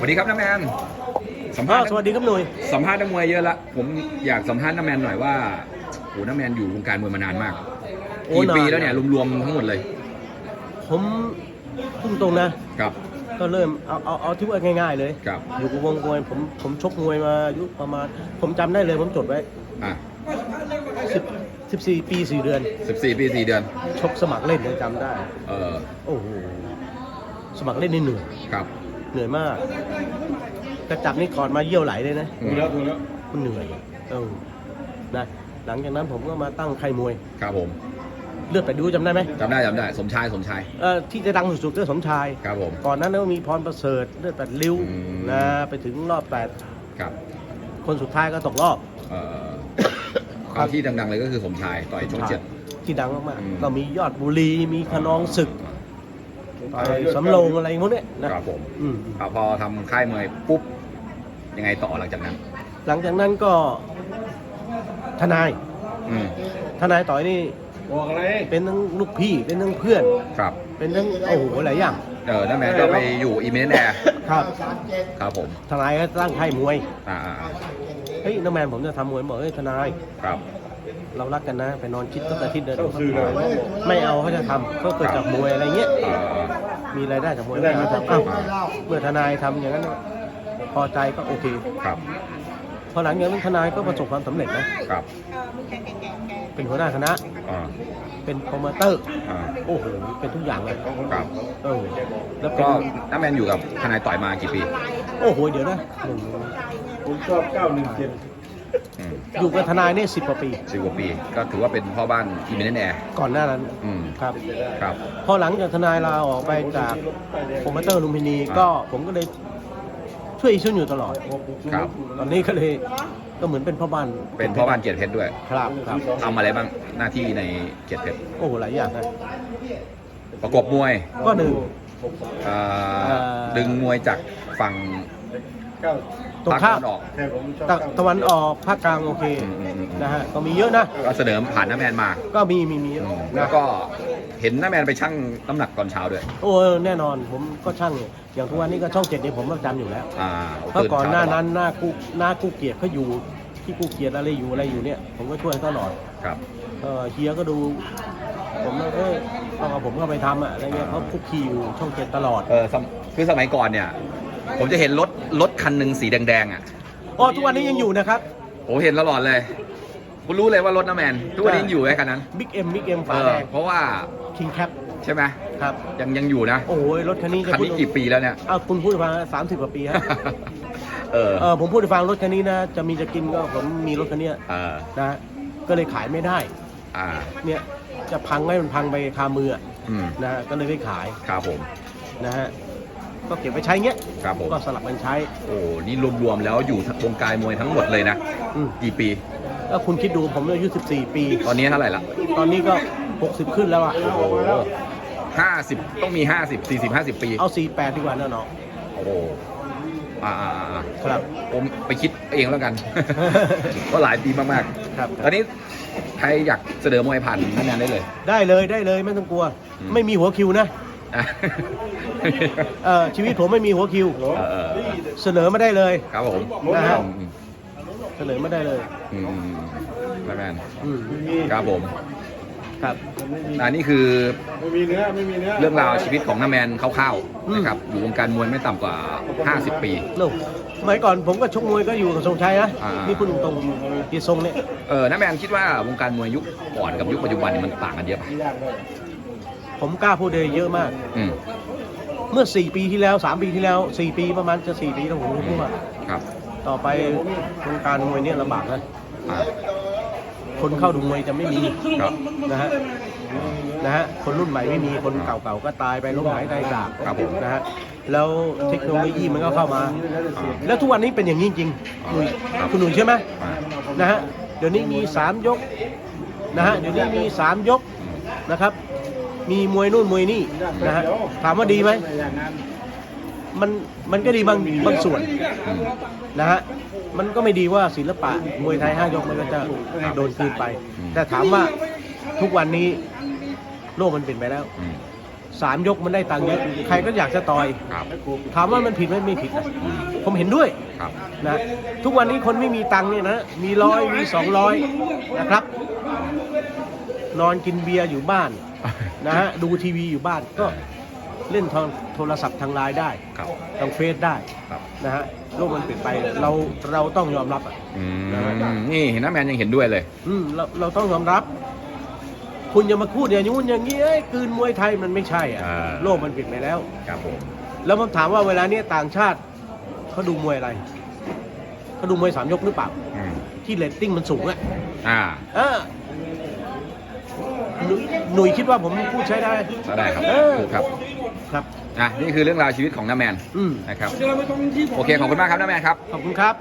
สวัสดีครับน้าแมนสัมอ้าภาวษณ์สวัสดีครับหนุ่ยสัมภาษณ์นักมวยเยอะละผมอยากสัมภาษณ์น้าแมนหน่อยว่าโอ้น้าแมนอยู่วงการมวยมานานมากโอ้กี่ปีนานแล้วเนี่ยรวมๆทั้งหมดเลย ผมพูดตรงๆนะครับก็เริ่มเอาเอาเอาที่ว่าง่าย ๆ เลยครับอยู่กับวงมวยผมผมชกมวยมาอายุประมาณ ผมจำได้เลยผมจดไว้อะ10 14ปี4เดือนสิบสี่ปีสี่เดือน ชกสมัครเล่นยังจำได้ เออโอ้โหสมัครเล่นนี่เหนื่อยครับ เหนื่อยมาก กระจับนี่ก่อนมาเยี่ยวไหลเลยนะอืมมันเหนื่อยเออนะหลังจากนั้นผมก็มาตั้งค่ายมวย ครับผม เลือดไปดูจำได้ไหมจำได้จำได้ สมชายสมชาย เอ่อที่จะดังสุดๆก็สมชาย ครับผม ก่อนนั้นก็มีพรประเสริฐเลือดแปดริ้วอืม นะไปถึงรอบแปดครับคนสุดท้ายก็ตกรอบ เอ่อเอาที่ดังๆเลยก็คือสมชายต่อยช่องเจ็ด ที่ดังมากอืม ๆก็มียอดบุรีมีขนองศึก ต่อยสำโรงอะไรพวกเนี้ยนะ ครับผมอืม อะพอทำค่ายมวยปุ๊บยังไงต่อหลังจากนั้น หลังจากนั้นก็ทนายอืมทนายต่อยนี่บอกอะไรเป็นทั้งลูกพี่เป็นทั้งเพื่อน ครับเป็นทั้งโอ้โหหลายอย่าง เออน้าแมนก็ไปอยู่อีเมนแอร์ครับ ครับผมทนายก็ตั้งค่ายมวยอ่าอ่าอ่าเฮ้ยน้าแมนผมจะทำมวยบอกเฮ้ยทนาย ครับ เรารักกันนะ ไปนอนคิดตั้งแต่อาทิตย์เดินไม่เอาเขาจะทำก็เกิดจากมวยอะไรเงี้ยเอ่อมีรายได้จากมวยไม่เอาทำอ้าวเมื่อทนายทำอย่างนั้นพอใจก็โอเคครับพอหลังจากนั้นทนายก็ประสบความสำเร็จนะครับเป็นหัวหน้าคณะอ่าเป็นโปรโมเตอร์อ่าโอ้โหเป็นทุกอย่างเลยครับเออแล้วเป็นก็น้าแมนอยู่กับทนายต่อยมากี่ปี โอ้โหเดี๋ยวนะหนึ่งผมชอบ917 อืมอยู่กับทนายเนี่ยสิบกว่าปี สิบกว่าปี ก็ถือว่าเป็นพ่อบ้านอีเมนแอร์ ก่อนหน้านั้นอืม ครับ ครับ พอหลังจากทนายลาออกไปจากโปรโมเตอร์ลุมพินีก็ผมก็เลยช่วยอีชุนอยู่ตลอดครับ ตอนนี้ก็เลยก็เหมือนเป็นพ่อบ้านเป็นพ่อบ้านเกียรติเพชรด้วยครับครับทำอะไรบ้างหน้าที่ในเกียรติเพชรโอ้หลายอย่างนะประกบมวยก็หนึ่ง เอ่อเอ่อ ดึงมวยจากฝั่ง ตรงภาคข้าตะมวันออกแต่ผมชอบตะตะวันออกภาคกลางโอเคอืมอืมอืมนะฮะก็มีเยอะนะ ก็เสนอผ่านน้าแมนมาก็มีมีมีเยอะอืมนะแล้วก็เห็นน้าแมนไปชั่งน้ำหนักตอนเช้าด้วยโอ้แน่นอนผมก็ช่างเนี่ยอย่างทุกวันนี้ก็ช่องเจ็ดนี่ผมประจำอยู่แล้ว อ่าเพราะก่อนหน้าตื่นั้นเช้หน้ากู้หน้ากู้เกียรติเขาอยู่ที่กู้เกียรติอะไรอยู่อะไรอยู่เนี่ย ผมก็ช่วยเขาตลอดครับ เออเฮียก็ดู ผมว่าเออต้องเอาผมเข้าไปทำอะอะไรเงี้ยเขาคุกคีอยู่ช่องเจ็ดตลอด เออสมคือสมัยก่อนเนี่ย ผมจะเห็นรถรถคันหนึ่งสีแดงๆอะอ๋อทุกวันนี้ยังอยู่นะครับ ผมเห็นตลอดเลยคุณรู้เลยว่ารถน้าแมนทุกวันนี้ยังอยู่ไหมคันนั้นบิ๊กเอ็มบิ๊กเอ็มเอฝาอแดงเพราะว่าคิงแคปใช่ไหมครับยังยังอยู่นะ โอ้ยรถคันนี้จะคันพูดนี้กี่ปีแล้วเนี่ยอ้าวคุณพูดมาสามสิบกว่าปีฮะเออเออผมพูดให้ฟังรถคันนี้นะ จะมีจะกินก็ผมมีรถคันเนี้ยเออนะก็เลยขายไม่ได้ อ่า เนี่ยจะพังให้มันพังไปคามืออะอืมนะฮะก็เลยไม่ขายครับผมนะฮะ ก็เก็บไว้ใช้เงี้ยครับผมก็สลับกันใช้ โอ้นี่รวมๆแล้วอยู่วงการมวยทั้งหมดเลยนะอืมกี่ปี ก็คุณคิดดูผมอายุ14 ปี ตอนนี้เท่าไหร่ละตอนนี้ก็ 60 ขึ้นแล้วอะโอ้โหห้าสิบต้องมีห้าสิบสี่สิบห้าสิบปี เอา 48 ดีกว่านะน้องโอ้โหอ่าอ่าอ่าครับผมไปคิดเองแล้วกัน ก็หลายปีมากครับ ๆ ตอนนี้ใครอยากเสนอมวยผ่านคะแนนได้เลย ได้เลยได้เลยไม่ต้องกลัว อืม ไม่มีหัวคิวนะอะ เออชีวิตผมไม่มีหัวคิว เออเออเสนอมาได้เลยครับผมนะฮะอืมเสนอมาได้เลยอืมอืมอืมแล้วแมนอืมครับผม ครับ อันนี้คือไม่มีเนื้อไม่มีเนื้อเรื่องราวชีวิตของน้าแมนคร่าวอืๆมนะครับอยู่วงการมวยไม่ต่ำกว่า 50 ปีลูกสมัยก่อนผมก็ชกมวยก็อยู่กับทรงชัยนะอ่านี่ นี่พูดตรงๆที่ทรงเนี่ย เออน้าแมนคิดว่าวงการมวยยุคก่อนกับยุคปัจจุบันเนี่ยมันต่างกันเยอะปะ ผมกล้าพูดเลยเยอะมาก อืมเมื่อ 4 ปีที่แล้ว 3 ปีที่แล้ว 4 ปีประมาณจะ 4 ปีแล้วผมพูดว่า ครับต่อไปวงการมวยเนี่ยลำบากนะ อ่าคนเข้าดูมวยจะไม่มีครับนะฮะนะฮะคนรุ่นใหม่ไม่มีคนเก่าๆก็ตายไปล้มหายตายจากครับผม นะฮะแล้วเทคโนโลยีมันก็เข้ามาแล้วทุกวันนี้เป็นอย่างนี้จริงหนุ่ยครับ คุณหนุ่ยใช่ไหมอ่านะฮะเดี๋ยวนี้มี 3 ยกนะฮะเดี๋ยวนี้มี 3 ยกนะครับ มีมวยนู่นมวยนี่นะฮะถามว่าดีไหมอย่างนั้นมันมันก็ดีบางบางส่วนอืมนะฮะมันก็ไม่ดีว่าศิลปะมวยไทยห้ายกมันก็จะโดนคืนไปอืมแต่ถามว่าทุกวันนี้โลกมันเปลี่ยนไปแล้วอืมสามยกมันได้ตังค์เยอะใครก็อยากจะต่อยครับถามว่ามันผิดไหมไม่ผิดนะผมเห็นด้วยครับนะทุกวันนี้คนไม่มีตังค์เนี่ยนะมีร้อยมีสองร้อยนะครับ นอนกินเบียร์อยู่บ้าน นะฮะดูทีวีอยู่บ้านก็เล่นทางโทรศัพท์ทางไลน์ได้ครับ ทางเฟซได้ครับนะฮะโลกมันเปลี่ยนไปเราเราต้องยอมรับอะ อืมนี่เห็นน้าแมนยังเห็นด้วยเลย อืมเราเราต้องยอมรับ คุณอย่ามาพูดอย่างนู้นอย่างนี้เอ้ยกลืนมวยไทยมันไม่ใช่อะ อ่า โลกมันเปลี่ยนไปแล้ว ครับผมแล้วผมถามว่าเวลาเนี้ยต่างชาติเขาดูมวยอะไรเขาดูมวยสามยกหรือเปล่า อืมที่เรตติ้งมันสูงอะอ่า เออ หนุยหนุ่ยคิดว่าผมพูดใช้ได้ก็ได้ครับเออ ถูกครับครับ อะนี่คือเรื่องราวชีวิตของน้าแมนอืม นะครับโอเคขอบคุณมากครับน้าแมนครับ ขอบคุณครับ